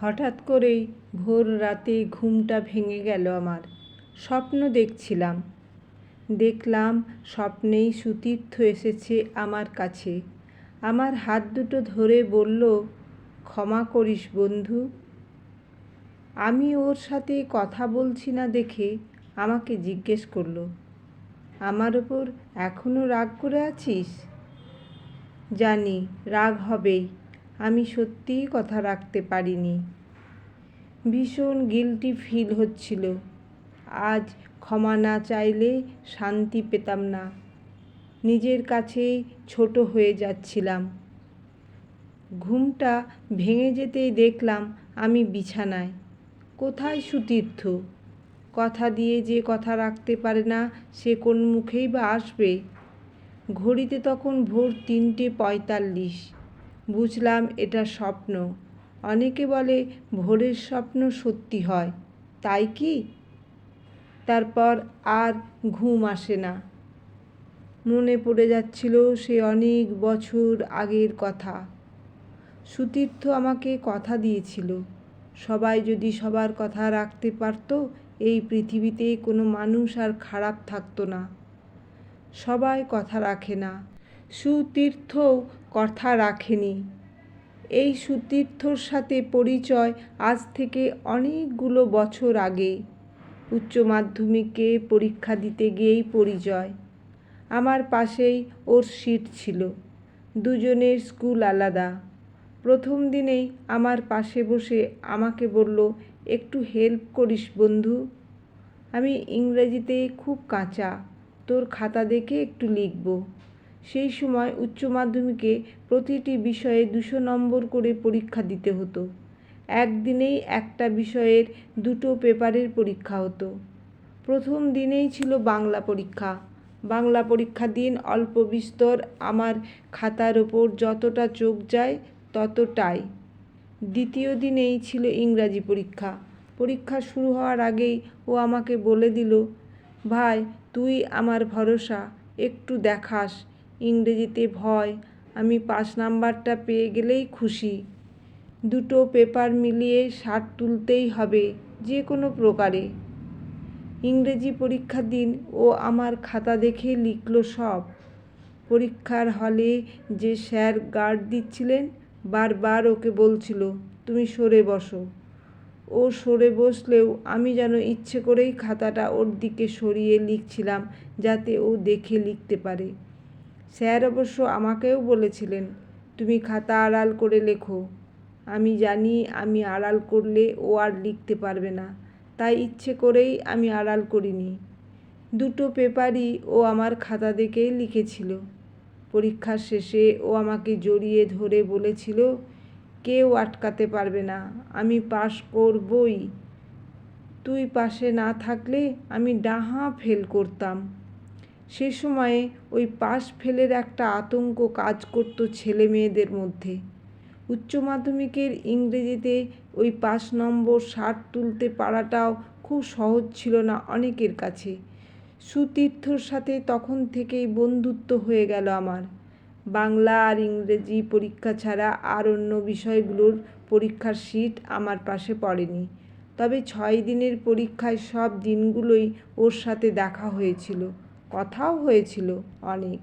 হঠাৎ করেই ভোর রাতে ঘুমটা ভেঙে গেল আমার। স্বপ্ন দেখছিলাম। দেখলাম স্বপ্নেই সুতীর্থ এসেছে আমার কাছে। আমার হাত দুটো ধরে বলল, ক্ষমা করিস বন্ধু। আমি ওর সাথে কথা বলছি না দেখে আমাকে জিজ্ঞেস করল, আমার ওপর এখনও রাগ করে আছিস? জানি, রাগ হবেই। আমি সত্যিই কথা রাখতে পারিনি। ভীষণ গিলটি ফিল হচ্ছিল। আজ ক্ষমা না চাইলে শান্তি পেতাম না। নিজের কাছেই ছোট হয়ে যাচ্ছিলাম। ঘুমটা ভেঙে যেতেই দেখলাম আমি বিছানায়। কোথায় সুতীর্থ? কথা দিয়ে যে কথা রাখতে পারে না, সে কোন মুখেই বা আসবে? ঘড়িতে তখন ভোর তিনটে পঁয়তাল্লিশ। বুঝলাম এটা স্বপ্ন। অনেকে বলে, ভোরের স্বপ্ন সত্যি হয়। তাই কি? তারপর আর ঘুম আসে না। মনে পড়ে যাচ্ছিল সে অনেক বছর আগের কথা। সুতীর্থ আমাকে কথা দিয়েছিল, সবাই যদি সবার কথা রাখতে পারত, এই পৃথিবীতে কোনো মানুষ আর খারাপ থাকতো না। সবাই কথা রাখে না। সুতীর্থও কথা রাখেনি। এই সুতীর্থর সাথে পরিচয় আজ থেকে অনেকগুলো বছর আগে। উচ্চ মাধ্যমিকে পরীক্ষা দিতে গিয়েই পরিচয়। আমার পাশেই ওর সিট ছিল। দুজনের স্কুল আলাদা। প্রথম দিনেই আমার পাশে বসে আমাকে বলল, একটু হেল্প করিস বন্ধু। আমি ইংরেজিতে খুব কাঁচা। তোর খাতা দেখে একটু লিখব। সেই সময় উচ্চ মাধ্যমিকে প্রতিটি বিষয়ে দুশো নম্বর করে পরীক্ষা দিতে হতো। একদিনেই একটা বিষয়ের দুটো পেপারের পরীক্ষা হতো। প্রথম দিনেই ছিল বাংলা পরীক্ষা। বাংলা পরীক্ষা দিন অল্প বিস্তর আমার খাতার ওপর যতটা চোখ যায় ততটাই। দ্বিতীয় দিনেই ছিল ইংরাজি পরীক্ষা। পরীক্ষা শুরু হওয়ার আগেই ও আমাকে বলে দিল, ভাই, তুই আমার ভরসা, একটু দেখাস ইংরেজিতে ভয়, আমি পাঁচ নাম্বারটা পেয়ে গেলেই খুশি। দুটো পেপার মিলিয়ে ষাট তুলতেই হবে যে কোনো প্রকারে। ইংরেজি পরীক্ষার দিন ও আমার খাতা দেখে লিখল সব। পরীক্ষার হলে যে স্যার গার্ড দিচ্ছিলেন, বারবার ওকে বলছিল, তুমি সরে বসো। ও সরে বসলেও আমি যেন ইচ্ছে করেই খাতাটা ওর দিকে সরিয়ে লিখছিলাম, যাতে ও দেখে লিখতে পারে। স্যার অবশ্য আমাকেও বলেছিলেন, তুমি খাতা আড়াল করে লেখো। আমি জানি আমি আড়াল করলে ও আর লিখতে পারবে না, তাই ইচ্ছে করেই আমি আড়াল করিনি। দুটো পেপারই ও আমার খাতা দেখেই লিখেছিল। পরীক্ষার শেষে ও আমাকে জড়িয়ে ধরে বলেছিল, কেউ আটকাতে পারবে না, আমি পাশ করবই। তুই পাশে না থাকলে আমি ডাহা ফেল করতাম। সে সময়ে ওই পাশ ফেলের একটা আতঙ্ক কাজ করতো ছেলে মেয়েদের মধ্যে। উচ্চ মাধ্যমিকের ইংরেজিতে ওই পাঁচ নম্বর ষাট তুলতে পারাটাও খুব সহজ ছিল না অনেকের কাছে। সুতীর্থর সাথে তখন থেকেই বন্ধুত্ব হয়ে গেল আমার। বাংলা আর ইংরেজি পরীক্ষা ছাড়া আর অন্য বিষয়গুলোর পরীক্ষার সিট আমার পাশে পড়েনি। তবে ছয় দিনের পরীক্ষায় সব দিনগুলোই ওর সাথে দেখা হয়েছিল। কথাও হয়েছিল অনেক।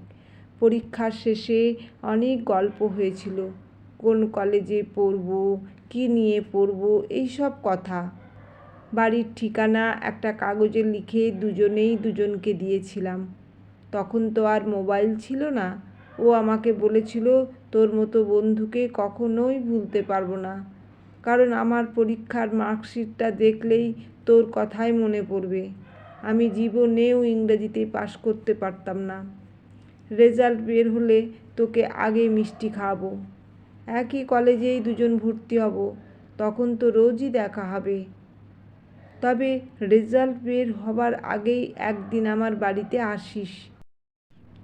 পরীক্ষার শেষে অনেক গল্প হয়েছিল। কোন কলেজে পড়ব, কী নিয়ে পড়ব, এইসব কথা। বাড়ির ঠিকানা একটা কাগজে লিখে দুজনেই দুজনকে দিয়েছিলাম। তখন তো আর মোবাইল ছিল না। ও আমাকে বলেছিল, তোর মতো বন্ধুকে কখনোই ভুলতে পারব না। কারণ আমার পরীক্ষার মার্কশিটটা দেখলেই তোর কথাই মনে পড়বে। আমি জীবনেও ইংরেজিতে পাশ করতে পারতাম না। রেজাল্ট বের হলে তোকে আগে মিষ্টি খাওয়াবো। একই কলেজেই দুজন ভর্তি হব, তখন তো রোজই দেখা হবে। তবে রেজাল্ট বের হবার আগেই একদিন আমার বাড়িতে আসিস।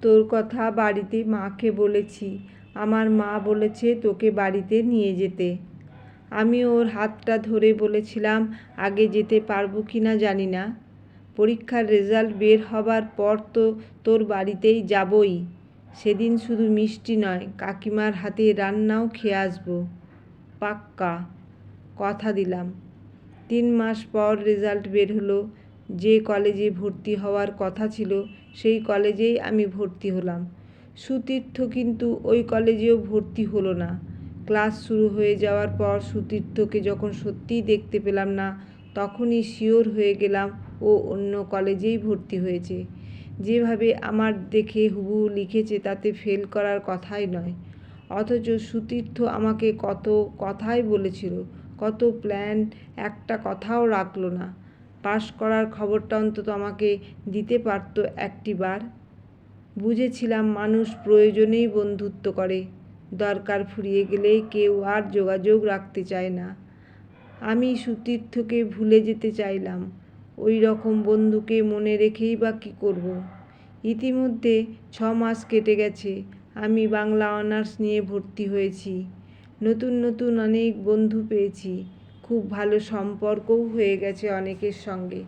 তোর কথা বাড়িতে মাকে বলেছি। আমার মা বলেছে তোকে বাড়িতে নিয়ে যেতে। আমি ওর হাতটা ধরে বলেছিলাম, আগে যেতে পারব কি না জানি না। পরীক্ষার রেজাল্ট বের হবার পর তো তোর বাড়িতেই যাবই। সেদিন শুধু মিষ্টি নয়, কাকিমার হাতে রান্নাও খেয়ে আসব। পাক্কা, কথা দিলাম। তিন মাস পর রেজাল্ট বের হলো। যে কলেজে ভর্তি হওয়ার কথা ছিল, সেই কলেজেই আমি ভর্তি হলাম। সুতীর্থ কিন্তু ওই কলেজেও ভর্তি হলো না। ক্লাস শুরু হয়ে যাওয়ার পর সুতীর্থকে যখন সত্যিই দেখতে পেলাম না, তখনই শিওর হয়ে গেলাম ও অন্য কলেজেই ভর্তি হয়েছে। যেভাবে আমার দেখে হুবু লিখেছে তাতে ফেল করার কথাই নয়। অথচ সুতীর্থ আমাকে কত কথাই বলেছিল, কত প্ল্যান, একটা কথাও রাখল না। পাশ করার খবরটা অন্তত আমাকে দিতে পারতো একটি বার বুঝেছিলাম মানুষ প্রয়োজনেই বন্ধুত্ব করে, দরকার ফুরিয়ে গেলেই কেউ আর যোগাযোগ রাখতে চায় না। আমি সুতীর্থকে ভুলে যেতে চাইলাম। ওই রকম বন্ধুকে মনে রেখেই বা কী করব। ইতিমধ্যে ছ মাস কেটে গেছে। আমি বাংলা অনার্স নিয়ে ভর্তি হয়েছি। নতুন নতুন অনেক বন্ধু পেয়েছি। খুব ভালো সম্পর্কও হয়ে গেছে অনেকের সঙ্গে।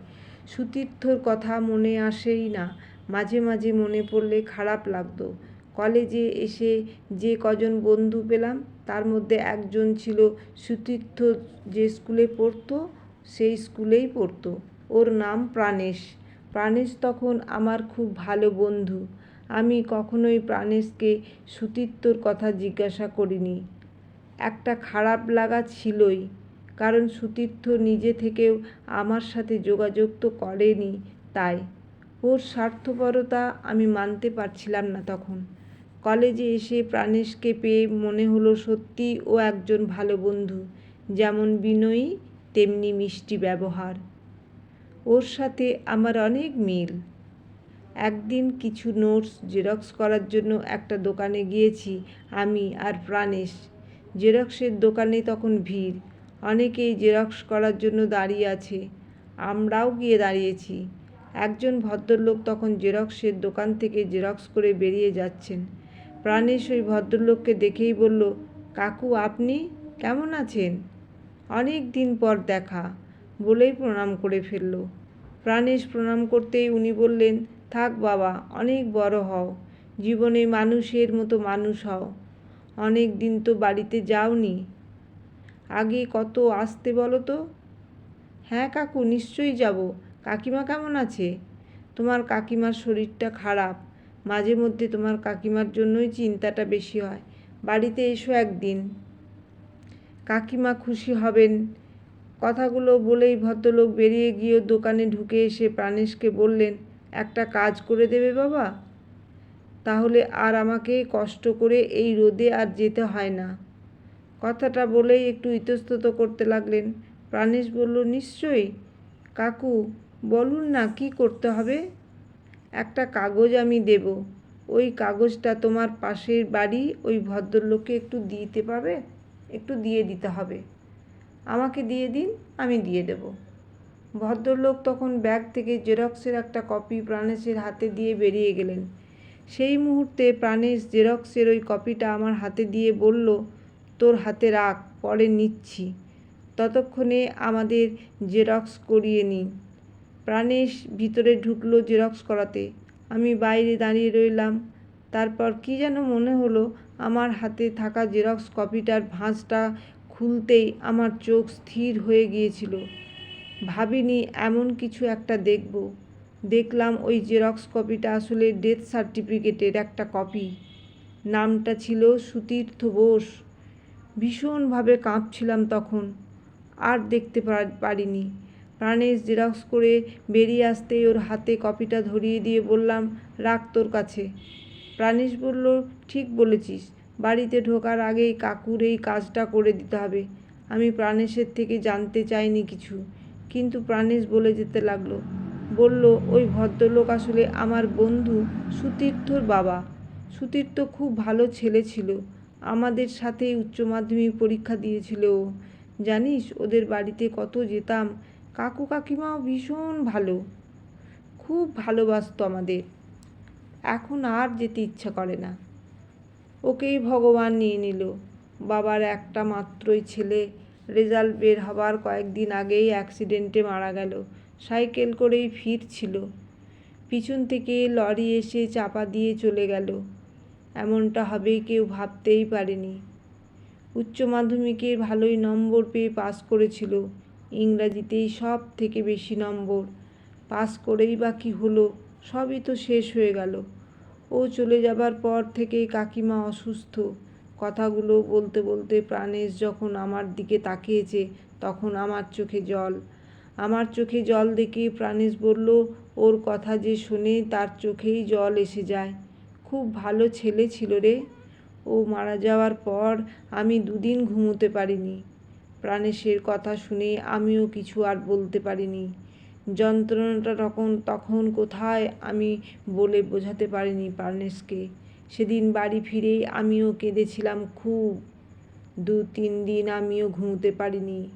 সুতীর্থর কথা মনে আসেই না। মাঝে মাঝে মনে পড়লে খারাপ লাগতো। কলেজে এসে যে কজন বন্ধু পেলাম, তার মধ্যে একজন ছিল সুতীর্থ যে স্কুলে পড়তো, সেই স্কুলেই পড়তো। ওর নাম প্রাণেশ। প্রাণেশ তখন আমার খুব ভালো বন্ধু। আমি কখনোই প্রাণেশকে সুতীর্থর কথা জিজ্ঞাসা করিনি। একটা খারাপ লাগা ছিলই, কারণ সুতীর্থ নিজে থেকেও আমার সাথে যোগাযোগ তো করেনি তাই। ওর স্বার্থপরতা আমি মানতে পারছিলাম না তখন। কলেজে এসে প্রাণেশকে পেয়ে মনে হলো সত্যি ও একজন ভালো বন্ধু, যেমন বিনয়ী তেমনি মিষ্টি ব্যবহার। ওর সাথে আমার অনেক মিল। একদিন কিছু নোটস জেরক্স করার জন্য একটা দোকানে গিয়েছি আমি আর প্রাণেশ। জেরক্সের দোকানে তখন ভিড়। অনেকেই জেরক্স করার জন্য দাঁড়িয়ে আছে। আমরাও গিয়ে দাঁড়িয়েছি। একজন ভদ্রলোক তখন জেরক্সের দোকান থেকে জেরক্স করে বেরিয়ে যাচ্ছেন। প্রাণেশ ওই ভদ্রলোককে দেখেই বলল, কাকু, আপনি কেমন আছেন? অনেক দিন পর দেখা। বলেই প্রণাম করে ফেলল। প্রাণেশ প্রণাম করতেই উনি বললেন, থাক বাবা, অনেক বড় হও। জীবনে মানুষের মতো মানুষ হও। অনেক দিন তো বাড়িতে যাওনি। আগে কত আসতে বলো তো? হ্যাঁ কাকু, নিশ্চয়ই যাব। কাকিমা কেমন আছে? তোমার কাকিমার শরীরটা খারাপ। মাঝে মধ্যে তোমার কাকিমার জন্যই চিন্তাটা বেশি হয়। বাড়িতে এসো একদিন। কাকিমা খুশি হবেন। কথাগুলো বলেই ভদ্রলোক বেরিয়ে গিয়ে দোকানে ঢুকে এসে প্রাণেশকে বললেন, একটা কাজ করে দেবে বাবা। তাহলে আর আমাকে কষ্ট করে এই রোদে আর যেতে হয় না। কথাটা বলেই একটু ইতস্তত করতে লাগলেন। প্রাণেশ বলল, নিশ্চয়ই। কাকু, বলুন না কি করতে হবে? একটা কাগজ আমি দেব। ওই কাগজটা তোমার পাশের বাড়ি ওই ভদ্রলোককে একটু দিতে পারবে? একটু দিয়ে দিতে হবে। আমাকে দিয়ে দিন, আমি দিয়ে দেব। ভদ্রলোক তখন ব্যাগ থেকে জেরক্সের একটা কপি প্রাণেশের হাতে দিয়ে বেরিয়ে গেলেন। সেই মুহূর্তে প্রাণেশ জেরক্সের ওই কপিটা আমার হাতে দিয়ে বলল, তোর হাতে রাখ, পরে নিচ্ছি। ততক্ষণে আমাদের জেরক্স করিয়ে নিই প্রাণেশ ভিতরে ঢুকলো জেরক্স করাতে। আমি বাইরে দাঁড়িয়ে রইলাম। তারপর কি যেন মনে হলো, আমার হাতে থাকা জেরক্স কপিটার ভাঁজটা খুলতেই আমার চোখ স্থির হয়ে গিয়েছিল। ভাবিনি এমন কিছু একটা দেখব। দেখলাম ওই জেরক্স কপিটা আসলে ডেথ সার্টিফিকেটের একটা কপি। নামটা ছিল সুতীর্থ বোস। ভীষণভাবে কাঁপছিলাম তখন। আর দেখতে পারিনি। প্রাণেশ জেরক্স করে বেরিয়ে আসতেই ওর হাতে কপিটা ধরিয়ে দিয়ে বললাম, রাখ তোর কাছে। প্রাণেশ বলল, ঠিক বলেছিস। বাড়িতে ঢোকার আগেই কাকুর এই কাজটা করে দিতে হবে। আমি প্রাণেশের থেকে জানতে চাইনি কিছু, কিন্তু প্রাণেশ বলে যেতে লাগল। বলল, ওই ভদ্রলোক আসলে আমার বন্ধু সুতীর্থর বাবা। সুতীর্থ খুব ভালো ছেলে ছিল। আমাদের সাথেই উচ্চ মাধ্যমিক পরীক্ষা দিয়েছিল ও। জানিস, ওদের বাড়িতে কত যেতাম। কাকু কাকিমাও ভীষণ ভালো। খুব ভালোবাসতো আমাদের। এখন আর যেতে ইচ্ছা করে না। ওকেই ভগবান নিয়ে নিল। বাবার একটা মাত্রই ছেলে রেজাল্ট বের হবার কয়েকদিন আগেই অ্যাক্সিডেন্টে মারা গেল। সাইকেল করেই ফিরছিল। পিছন থেকে লরি এসে চাপা দিয়ে চলে গেল। এমনটা হবে কেউ ভাবতেই পারেনি। উচ্চ মাধ্যমিকে ভালোই নম্বর পেয়ে পাস করেছিল। ইংরাজিতেই সব থেকে বেশি নম্বর। পাস করেই বা কী হলো, সবই তো শেষ হয়ে গেল। ও চলে যাবার পর থেকেই কাকিমা অসুস্থ। কথাগুলো বলতে বলতে প্রাণেশ যখন আমার দিকে তাকিয়েছে, তখন আমার চোখে জল। আমার চোখে জল দেখে প্রাণেশ বলল, ওর কথা যে শুনে তার চোখেই জল এসে যায়। খুব ভালো ছেলে ছিল রে। ও মারা যাওয়ার পর আমি দুদিন ঘুমোতে পারিনি। প্রাণেশের কথা শুনে আমিও কিছু আর বলতে পারিনি। যন্ত্রণাটা তখন তখন কোথায় আমি বলে বোঝাতে পারিনি প্রাণেশকে সেদিন বাড়ি ফিরেই আমিও কেঁদেছিলাম খুব। দু, তিন দিন আমিও ঘুমোতে পারিনি।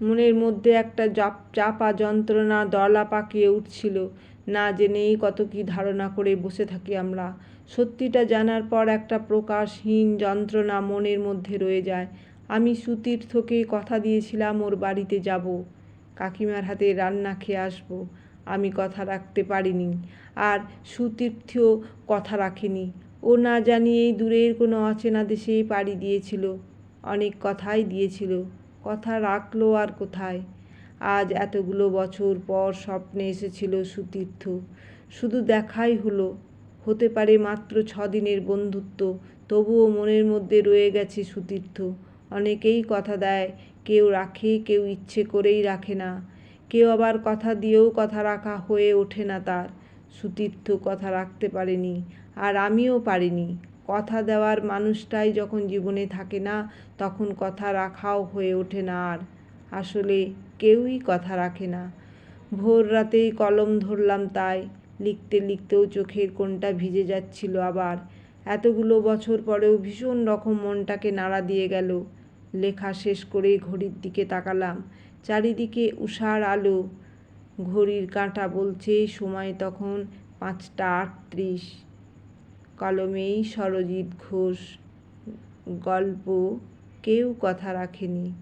মনের মধ্যে একটা জাপ, চাপা যন্ত্রণা দলা পাকিয়ে উঠছিল। না জেনেই কত কি ধারণা করে বসে থাকি আমরা। সত্যিটা জানার পর একটা প্রকাশহীন যন্ত্রণা মনের মধ্যে রয়ে যায়। আমি সুতীর্থকে কথা দিয়েছিলাম, ওর বাড়িতে যাব। কাকিমার হাতে রান্না খেয়ে আসব। আমি কথা রাখতে পারিনি আর সুতীর্থ কথা রাখেনি। ও না জানিয়েই দূরের কোনো অচেনা দেশেই পাড়ি দিয়েছিল। অনেক কথাই দিয়েছিল। কথা রাখল আর কোথায়? আজ এতগুলো বছর পর স্বপ্নে এসেছিল সুতীর্থ। শুধু দেখাই হলো। হতে পারে মাত্র ছদিনের বন্ধুত্ব, তবুও মনের মধ্যে রয়ে গেছে সুতীর্থ। অনেকেই কথা দেয় কেউ রাখে, কেউ ইচ্ছে করেই রাখে না। কেউ আবার কথা দিয়েও কথা রাখা হয়ে ওঠে না তার। সুতীর্থ কথা রাখতে পারেনি, আর আমিও পারিনি। কথা দেওয়ার মানুষটাই যখন জীবনে থাকে না, তখন কথা রাখাও হয়ে ওঠে না আর। আসলে কেউই কথা রাখে না। ভোর রাতেই কলম ধরলাম তাই, লিখতে লিখতেও চোখের কোনটা ভিজে যাচ্ছিল আবার। এতগুলো বছর পরেও ভীষণ রকম মনটাকে নাড়া দিয়ে গেল। লেখা শেষ করে ঘড়ির দিকে তাকালাম। চারিদিকে উষার আলো। ঘড়ির কাঁটা বলছে, সময় তখন পাঁচটা আটত্রিশ। কলমেই সরজিৎ ঘোষ। গল্প কেউ কথা রাখেনি।